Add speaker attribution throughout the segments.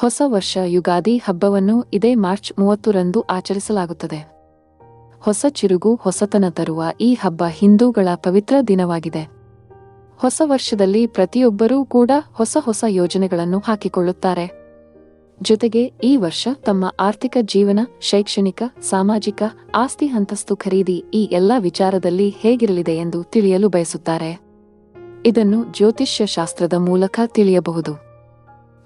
Speaker 1: ಹೊಸ ವರ್ಷ ಯುಗಾದಿ ಹಬ್ಬವನ್ನು ಇದೇ ಮಾರ್ಚ್ ಮೂವತ್ತರಂದು ಆಚರಿಸಲಾಗುತ್ತದೆ. ಹೊಸ ಚಿರುಗು ಹೊಸತನ ತರುವ ಈ ಹಬ್ಬ ಹಿಂದೂಗಳ ಪವಿತ್ರ ದಿನವಾಗಿದೆ. ಹೊಸ ವರ್ಷದಲ್ಲಿ ಪ್ರತಿಯೊಬ್ಬರೂ ಕೂಡ ಹೊಸ ಹೊಸ ಯೋಜನೆಗಳನ್ನು ಹಾಕಿಕೊಳ್ಳುತ್ತಾರೆ. ಜೊತೆಗೆ ಈ ವರ್ಷ ತಮ್ಮ ಆರ್ಥಿಕ ಜೀವನ, ಶೈಕ್ಷಣಿಕ, ಸಾಮಾಜಿಕ ಆಸ್ತಿ ಹಂತಸ್ತು ಖರೀದಿ ಈ ಎಲ್ಲ ವಿಚಾರದಲ್ಲಿ ಹೇಗಿರಲಿದೆ ಎಂದು ತಿಳಿಯಲು ಬಯಸುತ್ತಾರೆ. ಇದನ್ನು ಜ್ಯೋತಿಷ್ಯ ಶಾಸ್ತ್ರದ ಮೂಲಕ ತಿಳಿಯಬಹುದು.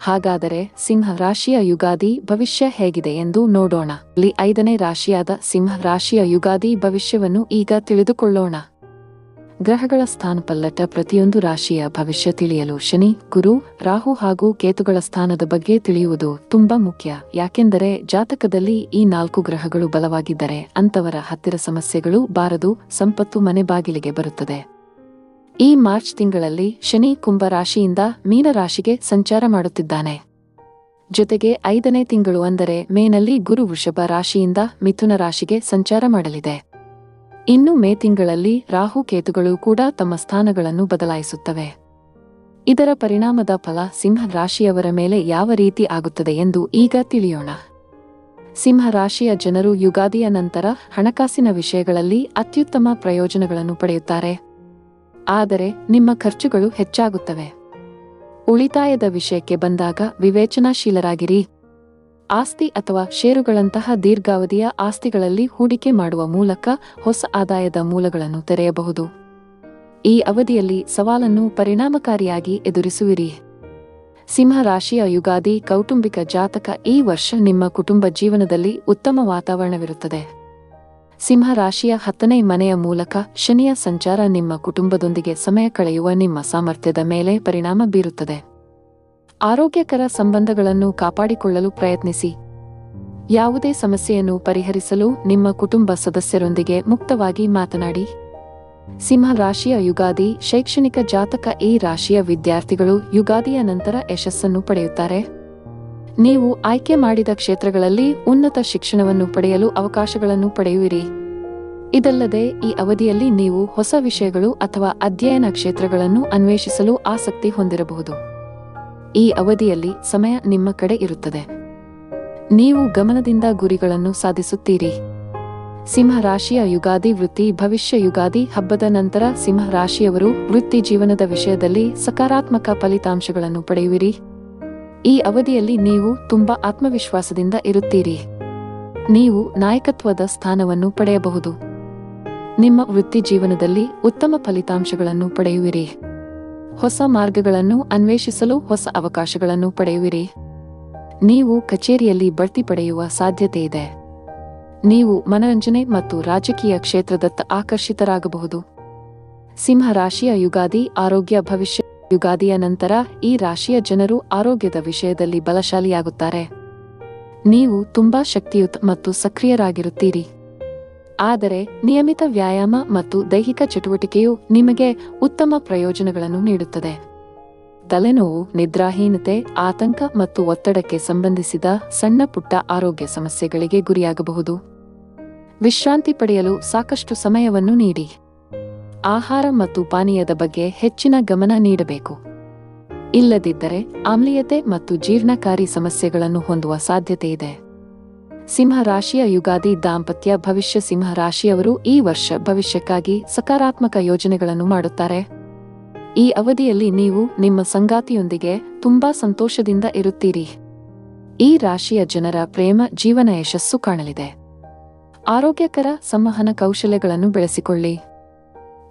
Speaker 1: ಹಾಗಾದರೆ ಸಿಂಹ ರಾಶಿಯ ಯುಗಾದಿ ಭವಿಷ್ಯ ಹೇಗಿದೆ ಎಂದು ನೋಡೋಣ. ಇಲ್ಲಿ ಐದನೇ ರಾಶಿಯಾದ ಸಿಂಹ ರಾಶಿಯ ಯುಗಾದಿ ಭವಿಷ್ಯವನ್ನು ಈಗ ತಿಳಿದುಕೊಳ್ಳೋಣ. ಗ್ರಹಗಳ ಸ್ಥಾನಪಲ್ಲಟ ಪ್ರತಿಯೊಂದು ರಾಶಿಯ ಭವಿಷ್ಯ ತಿಳಿಯಲು ಶನಿ, ಗುರು, ರಾಹು ಹಾಗೂ ಕೇತುಗಳ ಸ್ಥಾನದ ಬಗ್ಗೆ ತಿಳಿಯುವುದು ತುಂಬಾ ಮುಖ್ಯ. ಯಾಕೆಂದರೆ ಜಾತಕದಲ್ಲಿ ಈ ನಾಲ್ಕು ಗ್ರಹಗಳು ಬಲವಾಗಿದ್ದರೆ ಅಂತವರ ಹತ್ತಿರ ಸಮಸ್ಯೆಗಳು ಬಾರದು, ಸಂಪತ್ತು ಮನೆ ಬಾಗಿಲಿಗೆ ಬರುತ್ತದೆ. ಈ ಮಾರ್ಚ್ ತಿಂಗಳಲ್ಲಿ ಶನಿ ಕುಂಭ ರಾಶಿಯಿಂದ ಮೀನ ರಾಶಿಗೆ ಸಂಚಾರ ಮಾಡುತ್ತಿದ್ದಾನೆ. ಜೊತೆಗೆ ಐದನೇ ತಿಂಗಳು ಅಂದರೆ ಮೇನಲ್ಲಿ ಗುರು ವೃಷಭ ರಾಶಿಯಿಂದ ಮಿಥುನ ರಾಶಿಗೆ ಸಂಚಾರ ಮಾಡಲಿದೆ. ಇನ್ನು ಮೇ ತಿಂಗಳಲ್ಲಿ ರಾಹು ಕೇತುಗಳು ಕೂಡ ತಮ್ಮ ಸ್ಥಾನಗಳನ್ನು ಬದಲಾಯಿಸುತ್ತವೆ. ಇದರ ಪರಿಣಾಮದ ಫಲ ಸಿಂಹ ರಾಶಿಯವರ ಮೇಲೆ ಯಾವ ರೀತಿ ಆಗುತ್ತದೆ ಎಂದು ಈಗ ತಿಳಿಯೋಣ. ಸಿಂಹ ರಾಶಿಯ ಜನರು ಯುಗಾದಿಯ ನಂತರ ಹಣಕಾಸಿನ ವಿಷಯಗಳಲ್ಲಿ ಅತ್ಯುತ್ತಮ ಪ್ರಯೋಜನಗಳನ್ನು ಪಡೆಯುತ್ತಾರೆ. ಆದರೆ ನಿಮ್ಮ ಖರ್ಚುಗಳು ಹೆಚ್ಚಾಗುತ್ತವೆ. ಉಳಿತಾಯದ ವಿಷಯಕ್ಕೆ ಬಂದಾಗ ವಿವೇಚನಾಶೀಲರಾಗಿರಿ. ಆಸ್ತಿ ಅಥವಾ ಷೇರುಗಳಂತಹ ದೀರ್ಘಾವಧಿಯ ಆಸ್ತಿಗಳಲ್ಲಿ ಹೂಡಿಕೆ ಮಾಡುವ ಮೂಲಕ ಹೊಸ ಆದಾಯದ ಮೂಲಗಳನ್ನು ತೆರೆಯಬಹುದು. ಈ ಅವಧಿಯಲ್ಲಿ ಸವಾಲನ್ನು ಪರಿಣಾಮಕಾರಿಯಾಗಿ ಎದುರಿಸುವಿರಿ. ಸಿಂಹ ರಾಶಿಯ ಯುಗಾದಿ ಕೌಟುಂಬಿಕ ಜಾತಕ ಈ ವರ್ಷ ನಿಮ್ಮ ಕುಟುಂಬ ಜೀವನದಲ್ಲಿ ಉತ್ತಮ ವಾತಾವರಣವಿರುತ್ತದೆ. ಸಿಂಹ ರಾಶಿಯ ಹತ್ತನೇ ಮನೆಯ ಮೂಲಕ ಶನಿಯ ಸಂಚಾರ ನಿಮ್ಮ ಕುಟುಂಬದೊಂದಿಗೆ ಸಮಯ ಕಳೆಯುವ ನಿಮ್ಮ ಸಾಮರ್ಥ್ಯದ ಮೇಲೆ ಪರಿಣಾಮ ಬೀರುತ್ತದೆ. ಆರೋಗ್ಯಕರ ಸಂಬಂಧಗಳನ್ನು ಕಾಪಾಡಿಕೊಳ್ಳಲು ಪ್ರಯತ್ನಿಸಿ. ಯಾವುದೇ ಸಮಸ್ಯೆಯನ್ನು ಪರಿಹರಿಸಲು ನಿಮ್ಮ ಕುಟುಂಬ ಸದಸ್ಯರೊಂದಿಗೆ ಮುಕ್ತವಾಗಿ ಮಾತನಾಡಿ. ಸಿಂಹ ರಾಶಿಯ ಯುಗಾದಿ ಶೈಕ್ಷಣಿಕ ಜಾತಕ ಈ ರಾಶಿಯ ವಿದ್ಯಾರ್ಥಿಗಳು ಯುಗಾದಿಯ ನಂತರ ಯಶಸ್ಸನ್ನು ಪಡೆಯುತ್ತಾರೆ. ನೀವು ಆಯ್ಕೆ ಮಾಡಿದ ಕ್ಷೇತ್ರಗಳಲ್ಲಿ ಉನ್ನತ ಶಿಕ್ಷಣವನ್ನು ಪಡೆಯಲು ಅವಕಾಶಗಳನ್ನು ಪಡೆಯುವಿರಿ. ಇದಲ್ಲದೆ ಈ ಅವಧಿಯಲ್ಲಿ ನೀವು ಹೊಸ ವಿಷಯಗಳು ಅಥವಾ ಅಧ್ಯಯನ ಕ್ಷೇತ್ರಗಳನ್ನು ಅನ್ವೇಷಿಸಲು ಆಸಕ್ತಿ ಹೊಂದಿರಬಹುದು. ಈ ಅವಧಿಯಲ್ಲಿ ಸಮಯ ನಿಮ್ಮ ಕಡೆ ಇರುತ್ತದೆ. ನೀವು ಗಮನದಿಂದ ಗುರಿಗಳನ್ನು ಸಾಧಿಸುತ್ತೀರಿ. ಸಿಂಹರಾಶಿಯ ಯುಗಾದಿ ವೃತ್ತಿ ಭವಿಷ್ಯ ಯುಗಾದಿ ಹಬ್ಬದ ನಂತರ ಸಿಂಹರಾಶಿಯವರು ವೃತ್ತಿ ಜೀವನದ ವಿಷಯದಲ್ಲಿ ಸಕಾರಾತ್ಮಕ ಫಲಿತಾಂಶಗಳನ್ನು ಪಡೆಯುವಿರಿ. ಈ ಅವಧಿಯಲ್ಲಿ ನೀವು ತುಂಬಾ ಆತ್ಮವಿಶ್ವಾಸದಿಂದ ಇರುತ್ತೀರಿ. ನೀವು ನಾಯಕತ್ವದ ಸ್ಥಾನವನ್ನು ಪಡೆಯಬಹುದು. ನಿಮ್ಮ ವೃತ್ತಿ ಜೀವನದಲ್ಲಿ ಉತ್ತಮ ಫಲಿತಾಂಶಗಳನ್ನು ಪಡೆಯುವಿರಿ. ಹೊಸ ಮಾರ್ಗಗಳನ್ನು ಅನ್ವೇಷಿಸಲು ಹೊಸ ಅವಕಾಶಗಳನ್ನು ಪಡೆಯುವಿರಿ. ನೀವು ಕಚೇರಿಯಲ್ಲಿ ಬಡ್ತಿ ಪಡೆಯುವ ಸಾಧ್ಯತೆ ಇದೆ. ನೀವು ಮನರಂಜನೆ ಮತ್ತು ರಾಜಕೀಯ ಕ್ಷೇತ್ರದತ್ತ ಆಕರ್ಷಿತರಾಗಬಹುದು. ಸಿಂಹರಾಶಿಯ ಯುಗಾದಿ ಆರೋಗ್ಯ ಭವಿಷ್ಯ ಯುಗಾದಿಯ ನಂತರ ಈ ರಾಶಿಯ ಜನರು ಆರೋಗ್ಯದ ವಿಷಯದಲ್ಲಿ ಬಲಶಾಲಿಯಾಗುತ್ತಾರೆ. ನೀವು ತುಂಬಾ ಶಕ್ತಿಯುತ ಮತ್ತು ಸಕ್ರಿಯರಾಗಿರುತ್ತೀರಿ. ಆದರೆ ನಿಯಮಿತ ವ್ಯಾಯಾಮ ಮತ್ತು ದೈಹಿಕ ಚಟುವಟಿಕೆಯು ನಿಮಗೆ ಉತ್ತಮ ಪ್ರಯೋಜನಗಳನ್ನು ನೀಡುತ್ತದೆ. ತಲೆನೋವು, ನಿದ್ರಾಹೀನತೆ, ಆತಂಕ ಮತ್ತು ಒತ್ತಡಕ್ಕೆ ಸಂಬಂಧಿಸಿದ ಸಣ್ಣ ಪುಟ್ಟ ಆರೋಗ್ಯ ಸಮಸ್ಯೆಗಳಿಗೆ ಗುರಿಯಾಗಬಹುದು. ವಿಶ್ರಾಂತಿ ಪಡೆಯಲು ಸಾಕಷ್ಟು ಸಮಯವನ್ನು ನೀಡಿ. ಆಹಾರ ಮತ್ತು ಪಾನೀಯದ ಬಗ್ಗೆ ಹೆಚ್ಚಿನ ಗಮನ ನೀಡಬೇಕು. ಇಲ್ಲದಿದ್ದರೆ ಆಮ್ಲೀಯತೆ ಮತ್ತು ಜೀರ್ಣಕಾರಿ ಸಮಸ್ಯೆಗಳನ್ನು ಹೊಂದುವ ಸಾಧ್ಯತೆ ಇದೆ. ಸಿಂಹ ರಾಶಿಯ ಯುಗಾದಿ ದಾಂಪತ್ಯ ಭವಿಷ್ಯ ಸಿಂಹ ರಾಶಿಯವರು ಈ ವರ್ಷ ಭವಿಷ್ಯಕ್ಕಾಗಿ ಸಕಾರಾತ್ಮಕ ಯೋಜನೆಗಳನ್ನು ಮಾಡುತ್ತಾರೆ. ಈ ಅವಧಿಯಲ್ಲಿ ನೀವು ನಿಮ್ಮ ಸಂಗಾತಿಯೊಂದಿಗೆ ತುಂಬಾ ಸಂತೋಷದಿಂದ ಇರುತ್ತೀರಿ. ಈ ರಾಶಿಯ ಜನರ ಪ್ರೇಮ ಜೀವನ ಯಶಸ್ಸು ಕಾಣಲಿದೆ. ಆರೋಗ್ಯಕರ ಸಂವಹನ ಕೌಶಲ್ಯಗಳನ್ನು ಬೆಳೆಸಿಕೊಳ್ಳಿ.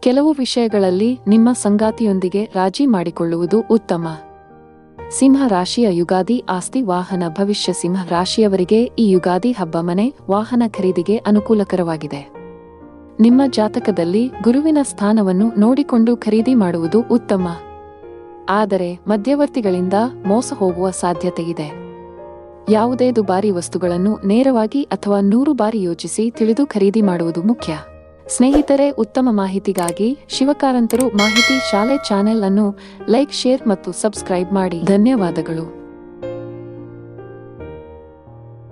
Speaker 1: ಕೆಲವು ವಿಷಯಗಳಲ್ಲಿ ನಿಮ್ಮ ಸಂಗಾತಿಯೊಂದಿಗೆ ರಾಜಿ ಮಾಡಿಕೊಳ್ಳುವುದು ಉತ್ತಮ. ಸಿಂಹ ರಾಶಿಯ ಯುಗಾದಿ ಆಸ್ತಿ ವಾಹನ ಭವಿಷ್ಯ ಸಿಂಹ ರಾಶಿಯವರಿಗೆ ಈ ಯುಗಾದಿ ಹಬ್ಬ ಮನೆ ವಾಹನ ಖರೀದಿಗೆ ಅನುಕೂಲಕರವಾಗಿದೆ. ನಿಮ್ಮ ಜಾತಕದಲ್ಲಿ ಗುರುವಿನ ಸ್ಥಾನವನ್ನು ನೋಡಿಕೊಂಡು ಖರೀದಿ ಮಾಡುವುದು ಉತ್ತಮ. ಆದರೆ ಮಧ್ಯವರ್ತಿಗಳಿಂದ ಮೋಸ ಹೋಗುವ ಸಾಧ್ಯತೆಯಿದೆ ಯಾವುದೇ ದುಬಾರಿ ವಸ್ತುಗಳನ್ನು ನೇರವಾಗಿ ಅಥವಾ ನೂರು ಬಾರಿ ಯೋಚಿಸಿ ತಿಳಿದು ಖರೀದಿ ಮಾಡುವುದು ಮುಖ್ಯ. ಸ್ನೇಹಿತರೆ ಉತ್ತಮ ಮಾಹಿತಿಗಾಗಿ ಶಿವಕಾರಂತರು ಮಾಹಿತಿ ಶಾಲೆ ಚಾನೆಲ್ ಅನ್ನು ಲೈಕ್ ಶೇರ್ ಮತ್ತು ಸಬ್ಸ್ಕ್ರೈಬ್ ಮಾಡಿ. ಧನ್ಯವಾದಗಳು.